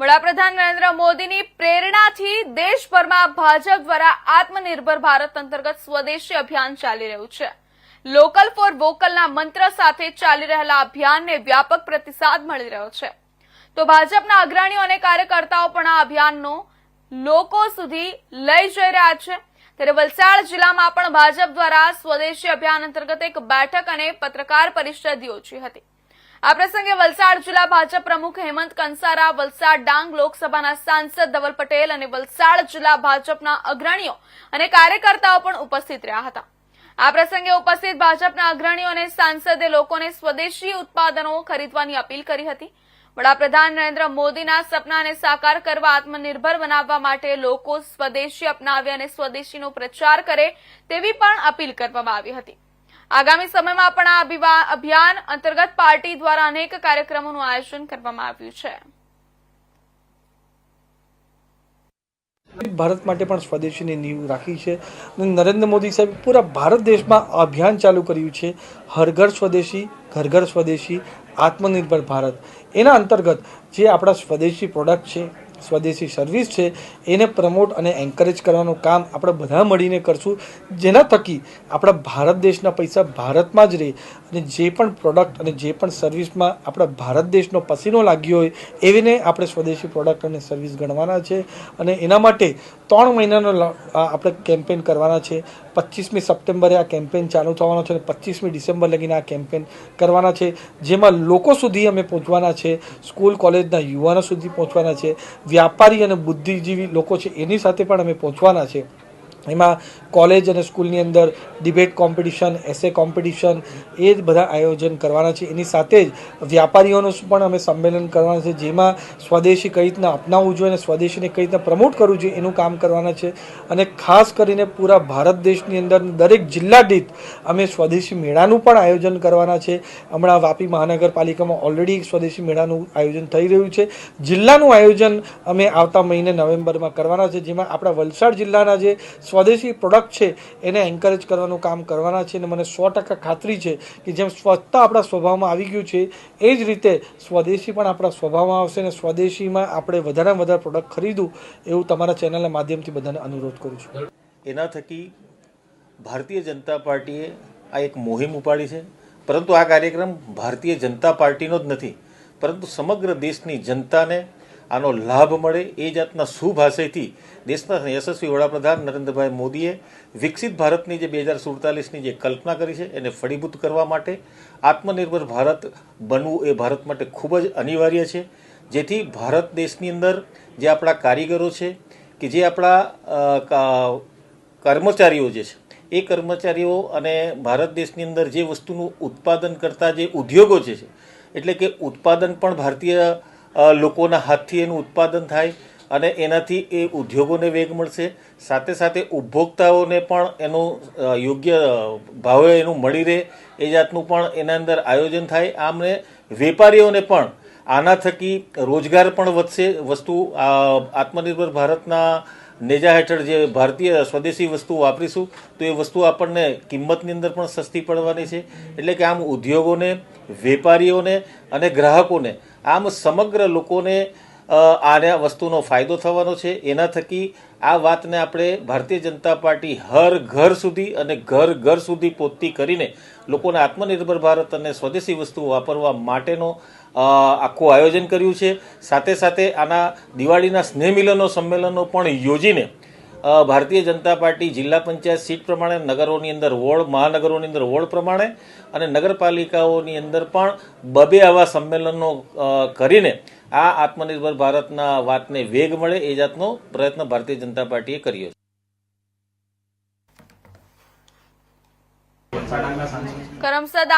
વડાપ્રધાન નરેન્દ્ર મોદીની પ્રેરણાથી દેશભરમાં ભાજપ દ્વારા આત્મનિર્ભર ભારત અંતર્ગત સ્વદેશી અભિયાન ચાલી રહ્યું છે. લોકલ ફોર વોકલના મંત્ર સાથે ચાલી રહેલા અભિયાનને વ્યાપક પ્રતિસાદ મળી રહ્યો છે. તો ભાજપના અગ્રણીઓ અને કાર્યકર્તાઓ પણ આ અભિયાનનો લોકો સુધી લઈ જઈ રહ્યા છે. ત્યારે વલસાડ જિલ્લામાં પણ ભાજપ દ્વારા સ્વદેશી અભિયાન અંતર્ગત એક બેઠક અને પત્રકાર પરિષદ યોજી હતી. આ પ્રસંગે વલસાડ જિલ્લા ભાજપ પ્રમુખ હેમંત કંસારા, વલસાડ ડાંગ લોકસભાના સાંસદ ધવલ પટેલ અને વલસાડ જિલ્લા ભાજપના અગ્રણીઓ અને કાર્યકર્તાઓ પણ ઉપસ્થિત રહ્યા હતા. આ પ્રસંગે ઉપસ્થિત ભાજપના અગ્રણીઓ અને સાંસદે લોકોને સ્વદેશી ઉત્પાદનો ખરીદવાની અપીલ કરી હતી. વડાપ્રધાન નરેન્દ્ર મોદીના સપનાને સાકાર કરવા આત્મનિર્ભર બનાવવા માટે લોકો સ્વદેશી અપનાવે અને સ્વદેશીનો પ્રચાર કરે તેવી પણ અપીલ કરવામાં આવી હતી. આગામી સમયમાં પણ આ અભિયાન અંતર્ગત પાર્ટી દ્વારા અનેક કાર્યક્રમોનું આયોજન કરવામાં આવ્યું છે. ભારત માટે પણ સ્વદેશીની નીવ રાખી છે. અને નરેન્દ્ર મોદી સાહેબ પૂરા ભારત દેશમાં અભિયાન ચાલુ કર્યું છે. હર ઘર સ્વદેશી, ઘર ઘર સ્વદેશી, આત્મનિર્ભર ભારત. એના અંતર્ગત જે આપણા સ્વદેશી પ્રોડક્ટ છે સ્વદેશી સર્વિસ છે, એને પ્રમોટ અને એન્કરેજ કરવાનું કામ આપણે બધા મળીને કરશું. જેના થકી આપણા ભારત દેશના પૈસા ભારતમાં જ રહે અને જે પણ પ્રોડક્ટ અને જે પણ સર્વિસમાં આપણા ભારત દેશનો પસીનો લાગ્યો હોય, એવીને આપણે સ્વદેશી પ્રોડક્ટ અને સર્વિસ ગણવાના છે. અને એના માટે ત્રણ મહિનાનો આપણે કેમ્પેન કરવાના છે. પચીસમી સપ્ટેમ્બરે આ કેમ્પેન ચાલુ થવાનો છે અને પચીસમી ડિસેમ્બર લગીને આ કેમ્પેન કરવાના છે. જેમાં લોકો સુધી અમે પહોંચવાના છે. સ્કૂલ, કોલેજના યુવાનો સુધી પહોંચવાના છે. વ્યાપારી અને બુદ્ધિજીવી લોકો છે એની સાથે પણ અમે પહોંચવાના છે. એમાં કોલેજ અને સ્કૂલની અંદર ડિબેટ કોમ્પિટિશન એસે કોમ્પિટિશન એ જ બધા આયોજન કરવાના છે. એની સાથે જ વ્યાપારીઓનું પણ અમે સંમેલન કરવાના છે, જેમાં સ્વદેશી કઈ રીતના અપનાવવું જોઈએ અને સ્વદેશીને કઈ રીતના પ્રમોટ કરવું જોઈએ એનું કામ કરવાના છે. અને ખાસ કરીને પૂરા ભારત દેશની અંદર દરેક જિલ્લા દીઠ અમે સ્વદેશી મેળાનું પણ આયોજન કરવાના છે. હમણાં વાપી મહાનગરપાલિકામાં ઓલરેડી સ્વદેશી મેળાનું આયોજન થઈ રહ્યું છે. જિલ્લાનું આયોજન અમે આવતા મહિને નવેમ્બરમાં કરવાના છે, જેમાં આપણા વલસાડ જિલ્લાના જે સ્વદેશી પ્રોડક્ટ છે, એને એન્કરેજ કરવાનું કામ કરવાના છે અને મને સો ટકા ખાતરી છે કે જેમ સ્વચ્છતા આપણા સ્વભાવમાં આવી ગયું છે, એ જ રીતે સ્વદેશી પણ આપણા સ્વભાવમાં આવશે અને સ્વદેશીમાં આપણે વધારેમાં વધારે પ્રોડક્ટ ખરીદવું એવું તમારા ચેનલના માધ્યમથી બધાને અનુરોધ કરું છું. એના થકી ભારતીય જનતા પાર્ટીએ આ એક મુહિમ ઉપાડી છે. પરંતુ આ કાર્યક્રમ ભારતીય જનતા પાર્ટીનો જ નથી. પરંતુ સમગ્ર દેશની જનતાને આનો લાભ મળે એ જાતના શુભ દેશના યશસ્વી વડાપ્રધાન નરેન્દ્રભાઈ મોદીએ વિકસિત ભારતની જે બે હજાર સુડતાલીસની જે કલ્પના કરી છે એને ફળીભૂત કરવા માટે આત્મનિર્ભર ભારત બનવું એ ભારત માટે ખૂબ જ અનિવાર્ય છે. જેથી ભારત દેશની અંદર જે આપણા કારીગરો છે કે જે આપણા કર્મચારીઓ જે છે, એ કર્મચારીઓ અને ભારત દેશની અંદર જે વસ્તુનું ઉત્પાદન કરતા જે ઉદ્યોગો જે છે, એટલે કે ઉત્પાદન પણ ભારતીય લોકોના હાથથી એનું ઉત્પાદન થાય અને એનાથી એ ઉદ્યોગોને વેગ મળશે. સાથે સાથે ઉપભોક્તાઓને પણ એનું યોગ્ય ભાવે એનું મળી રહે એ જાતનું પણ એના અંદર આયોજન થાય. આમને વેપારીઓને પણ આના થકી રોજગાર પણ વધશે. વસ્તુ આત્મનિર્ભર ભારતના નેજા હેઠળ જે ભારતીય સ્વદેશી વસ્તુ વાપરીશું, તો એ વસ્તુ આપણને કિંમતની અંદર પણ સસ્તી પડવાની છે. એટલે કે આમ ઉદ્યોગોને, વેપારીઓને અને ગ્રાહકોને આમ સમગ્ર લોકોને આને વસ્તુનો ફાયદો થવાનો છે. એના થકી આ વાતને આપણે ભારતીય જનતા પાર્ટી હર ઘર સુધી અને ઘર ઘર સુધી પહોંચતી કરીને લોકોને આત્મનિર્ભર ભારત અને સ્વદેશી વસ્તુઓ વાપરવા માટેનો આખું આયોજન કર્યું છે. સાથે સાથે આના દિવાળીના સ્નેહ મિલનો સંમેલનો પણ યોજીને ભારતીય જનતા પાર્ટી જિલ્લા પંચાયત સીટ પ્રમાણે, નગરોની અંદર વોર્ડ, મહાનગરોની અંદર વોર્ડ પ્રમાણે અને નગરપાલિકાઓની અંદર પણ બબે આવા સંમેલનો કરીને આ આત્મનિર્ભર ભારતના વાતને વેગ મળે એ જાતનો પ્રયત્ન ભારતીય જનતા પાર્ટીએ કર્યો છે. કરમસદ